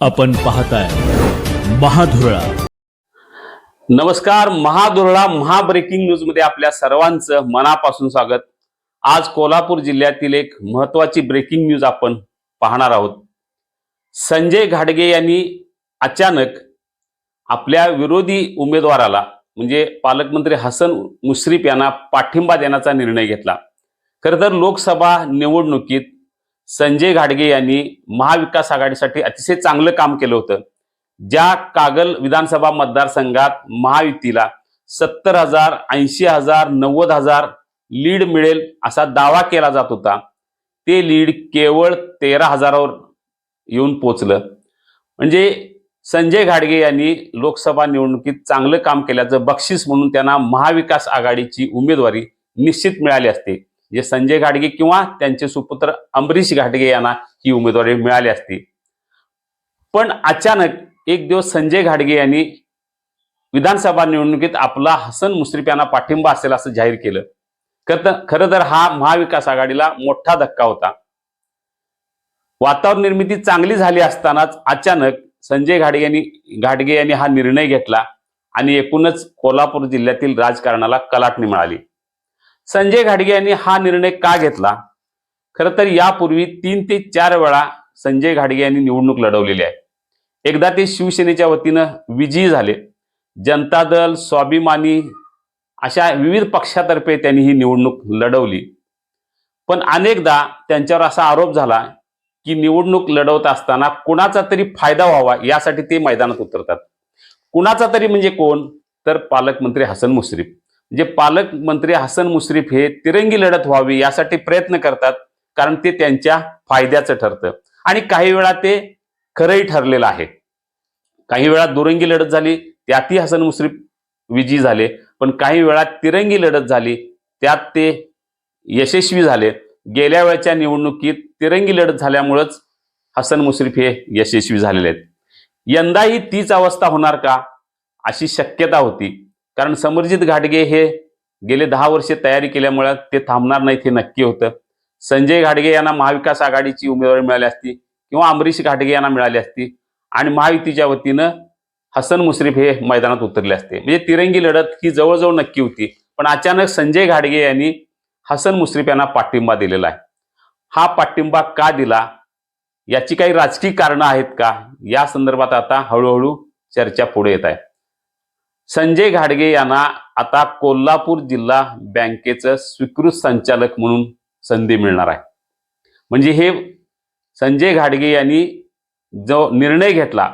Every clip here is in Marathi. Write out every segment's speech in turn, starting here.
आपण पाहताय महाधुरळा. नमस्कार महाधुरळा महाब्रेकिंग न्यूजमध्ये आपल्या सर्वांचं मनापासून स्वागत. आज कोल्हापूर जिल्ह्यातील एक महत्वाची ब्रेकिंग न्यूज आपण पाहणार आहोत. संजय घाडगे यांनी अचानक आपल्या विरोधी उमेदवाराला म्हणजे पालकमंत्री हसन मुश्रीफ यांना पाठिंबा देण्याचा निर्णय घेतला. खरं तर लोकसभा निवडणुकीत संजय घाडगे यांनी महाविकास आघाडीसाठी अतिशय चांगलं काम केलं होतं. ज्या कागल विधानसभा मतदारसंघात महायुतीला सत्तर हजार ऐंशी हजार नव्वद हजार लीड मिळेल असा दावा केला जात होता. ते लीड केवळ तेरा हजारावर येऊन पोचलं. म्हणजे संजय घाडगे यांनी लोकसभा निवडणुकीत चांगलं काम केल्याचं बक्षीस म्हणून त्यांना महाविकास आघाडीची उमेदवारी निश्चित मिळाली असते. जे संजय घाडगे किंवा त्यांचे सुपुत्र अंबरीश घाटगे यांना ही उमेदवारी मिळाली असती. पण अचानक एक दिवस संजय घाडगे यांनी विधानसभा निवडणुकीत आपला हसन मुश्रीफ यांना पाठिंबा असेल असं जाहीर केलं. खरं तर खरं तर हा महाविकास आघाडीला मोठा धक्का होता. वातावरण निर्मिती चांगली झाली असतानाच अचानक संजय घाटगे यांनी घाटगे यांनी हा निर्णय घेतला आणि एकूणच कोल्हापूर जिल्ह्यातील राजकारणाला कलाटणी मिळाली. संजय घाडगे यांनी हा निर्णय का घेतला? खरं तर यापूर्वी तीन ते चार वेळा संजय घाडगे यांनी निवडणूक लढवलेली आहे. एकदा ते शिवसेनेच्या वतीनं विजयी झाले. जनता दल स्वाभिमानी अशा विविध पक्षातर्फे त्यांनी ही निवडणूक लढवली. पण अनेकदा त्यांच्यावर असा आरोप झाला की निवडणूक लढवत असताना कुणाचा तरी फायदा व्हावा यासाठी ते मैदानात उतरतात. कुणाचा तरी म्हणजे कोण? तर पालकमंत्री हसन मुश्रीफ. जे पालकमंत्री हसन मुश्रीफ हे तिरंगी लढत व्हावी यासाठी प्रयत्न करतात कारण ते त्यांच्या फायद्याचं ठरतं. आणि काही वेळा ते खरंही ठरलेलं आहे. काही वेळा दुरंगी लढत झाली त्यातही हसन मुश्रीफ विजयी झाले. पण काही वेळा तिरंगी लढत झाली त्यात ते यशस्वी झाले. गेल्या वेळच्या निवडणुकीत तिरंगी लढत झाल्यामुळंच हसन मुश्रीफ हे यशस्वी झालेले आहेत. यंदाही तीच अवस्था होणार का? अशी शक्यता होती. कारण समरजित घाटगे हे गेले दहा वर्षे तयारी केल्यामुळे ते थांबणार नाहीत हे नक्की होतं. संजय घाटगे यांना महाविकास आघाडीची उमेदवारी मिळाली असती किंवा अमरीश घाटगे यांना मिळाली असती आणि महायुतीच्या वतीनं हसन मुश्रीफ हे मैदानात उतरले असते. म्हणजे तिरंगी लढत ही जवळजवळ नक्की होती. पण अचानक संजय घाडगे यांनी हसन मुश्रीफ यांना पाठिंबा दिलेला आहे. हा पाठिंबा का दिला? याची काही राजकीय कारणं आहेत का? या संदर्भात आता हळूहळू चर्चा पुढे येत आहे. संजय घाडगे यांना आता कोल्हापूर जिल्हा बँकेचं स्वीकृत संचालक म्हणून संधी मिळणार आहे. म्हणजे हे संजय घाडगे यांनी जो निर्णय घेतला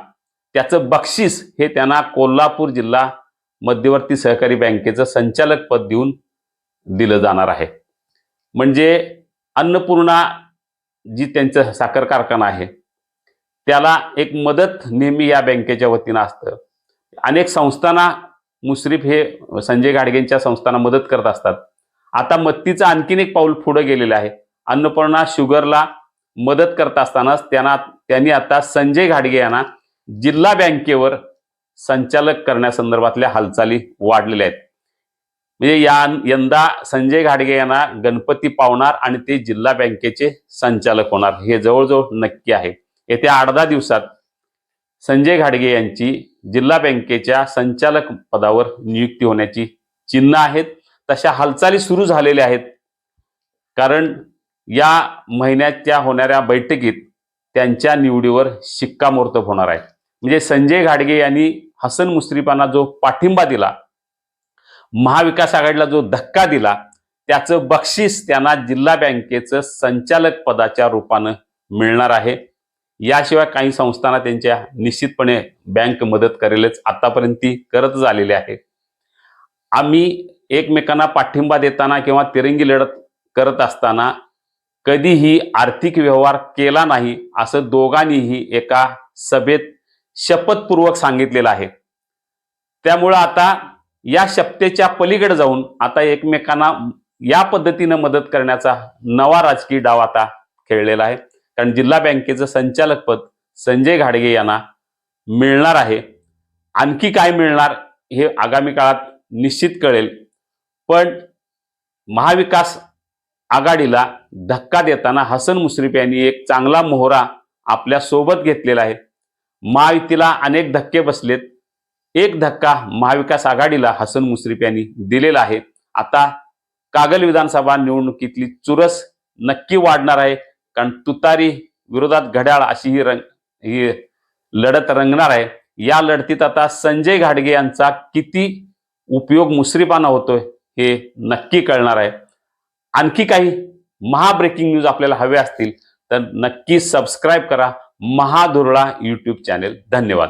त्याचं बक्षीस हे त्यांना कोल्हापूर जिल्हा मध्यवर्ती सहकारी बँकेचं संचालक पद देऊन दिलं जाणार आहे. म्हणजे अन्नपूर्णा जी त्यांचं साखर कारखाना आहे त्याला एक मदत नेहमी या बँकेच्या वतीनं असतं. अनेक संस्थांना मुश्रीफ हे संजय घाडगेंच्या संस्थांना मदत करत असतात. आता मत्तीचं आणखीन एक पाऊल पुढे गेलेलं आहे. अन्नपूर्णा शुगरला मदत करत असतानाच त्यांना त्यांनी आता संजय घाडगे यांना जिल्हा बँकेवर संचालक करण्यासंदर्भातल्या हालचाली वाढलेल्या आहेत. म्हणजे या यंदा संजय घाडगे यांना गणपती पावणार आणि ते जिल्हा बँकेचे संचालक होणार. हे जवळजवळ नक्की आहे. येत्या आठ दहा दिवसात संजय घाडगे यांची जिल्हा बँकेच्या संचालक पदावर नियुक्ती होण्याची चिन्ह आहेत. तशा हालचाली सुरू झालेल्या आहेत. कारण या महिन्याच्या होणाऱ्या बैठकीत त्यांच्या निवडीवर शिक्कामोर्तब होणार आहे. म्हणजे संजय घाडगे यांनी हसन मुश्रीफांना जो पाठिंबा दिला महाविकास आघाडीला जो धक्का दिला त्याचं बक्षीस त्यांना जिल्हा बँकेचं संचालक पदाच्या रूपानं मिळणार आहे. याशिवाय काही संस्थांना त्यांच्या निश्चितपणे बँक मदत करेलच आतापर्यंत ती करतच आलेली आहे. आम्ही एकमेकांना पाठिंबा देताना किंवा तिरंगी लढत करत असताना कधीही आर्थिक व्यवहार केला नाही असं दोघांनीही एका सभेत शपथपूर्वक सांगितलेलं आहे. त्यामुळं आता या शपथेच्या पलीकडे जाऊन आता एकमेकांना या पद्धतीनं मदत करण्याचा नवा राजकीय डाव आता खेळलेला आहे. कारण जिल्हा बँकेचं संचालकपद संजय घाडगे यांना मिळणार आहे. आणखी काय मिळणार हे आगामी काळात निश्चित कळेल. पण महाविकास आघाडीला धक्का देताना हसन मुश्रीफ यांनी एक चांगला मोहरा आपल्यासोबत घेतलेला आहे. महायुतीला अनेक धक्के बसलेत. एक धक्का महाविकास आघाडीला हसन मुश्रीफ यांनी दिलेला आहे. आता कागल विधानसभा निवडणुकीतली चुरस नक्की वाढणार आहे. कारण तुतारी विरोधात घड्याळ अशी ही रंग ही लढत रंगणार आहे. या लढतीत आता संजय घाडगे यांचा किती उपयोग मुसरीपाना होतोय हे नक्की कळणार आहे. आणखी काही महाब्रेकिंग न्यूज आपल्याला हवे असतील तर नक्की सबस्क्राईब करा. महाधुरळा यूट्यूब चॅनेल धन्यवाद.